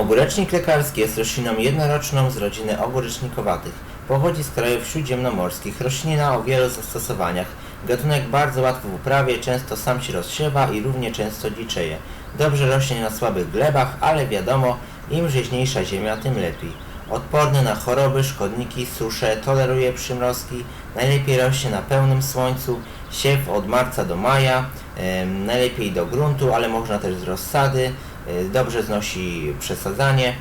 Ogórecznik lekarski jest rośliną jednoroczną z rodziny ogórecznikowatych. Pochodzi z krajów śródziemnomorskich. Roślina o wielu zastosowaniach. Gatunek bardzo łatwy w uprawie, często sam się rozsiewa i równie często dziczeje. Dobrze rośnie na słabych glebach, ale wiadomo, im rzeźniejsza ziemia, tym lepiej. Odporny na choroby, szkodniki, susze, toleruje przymrozki, najlepiej rośnie na pełnym słońcu, siew od marca do maja, najlepiej do gruntu, ale można też z rozsady, e, dobrze znosi przesadzanie.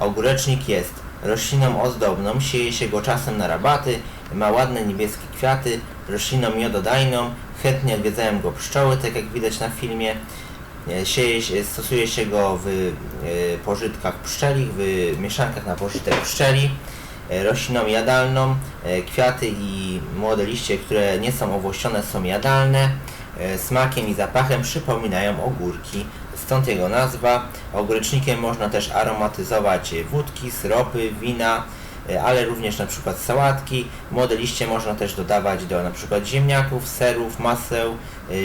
Ogórecznik jest rośliną ozdobną, sieje się go czasem na rabaty, ma ładne niebieskie kwiaty, rośliną miododajną, chętnie odwiedzają go pszczoły, tak jak widać na filmie. E, Sieje stosuje się go w e, pożytkach pszczelich, w mieszankach na pożytek pszczeli. E, Rośliną jadalną, e, kwiaty i młode liście, które nie są owłościone są jadalne. E, Smakiem i zapachem przypominają ogórki, stąd jego nazwa. Ogórecznikiem można też aromatyzować wódki, syropy, wina, ale również na przykład sałatki. Młode liście można też dodawać do na przykład ziemniaków, serów, maseł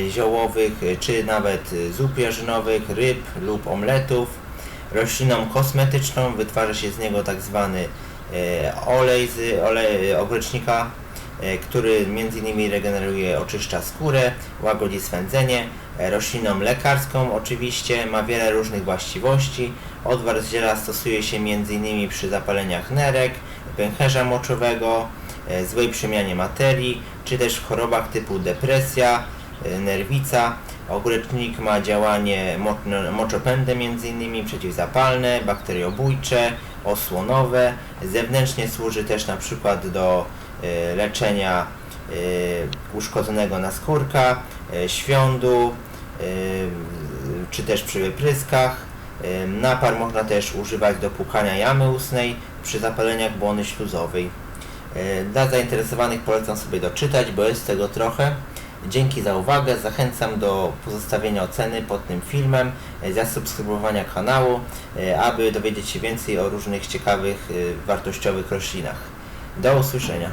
ziołowych, czy nawet zup jarzynowych, ryb lub omletów. Rośliną kosmetyczną wytwarza się z niego tak zwany olej z olej ogórecznika, e, który m.in. regeneruje, oczyszcza skórę, łagodzi swędzenie. E, Rośliną lekarską oczywiście ma wiele różnych właściwości. Odwar z ziela stosuje się m.in. przy zapaleniach nerek, pęcherza moczowego, e, złej przemianie materii, czy też w chorobach typu depresja, e, nerwica. Ogórecznik ma działanie mo- moczopędne m.in. przeciwzapalne, bakteriobójcze, osłonowe. Zewnętrznie służy też na przykład do e, leczenia e, uszkodzonego naskórka, e, świądu, czy też przy wypryskach. Napar można też używać do płukania jamy ustnej przy zapaleniach błony śluzowej. Dla zainteresowanych polecam sobie doczytać, bo jest tego trochę. Dzięki za uwagę, zachęcam do pozostawienia oceny pod tym filmem, e, zasubskrybowania kanału, e, aby dowiedzieć się więcej o różnych ciekawych, e, wartościowych roślinach. Do usłyszenia.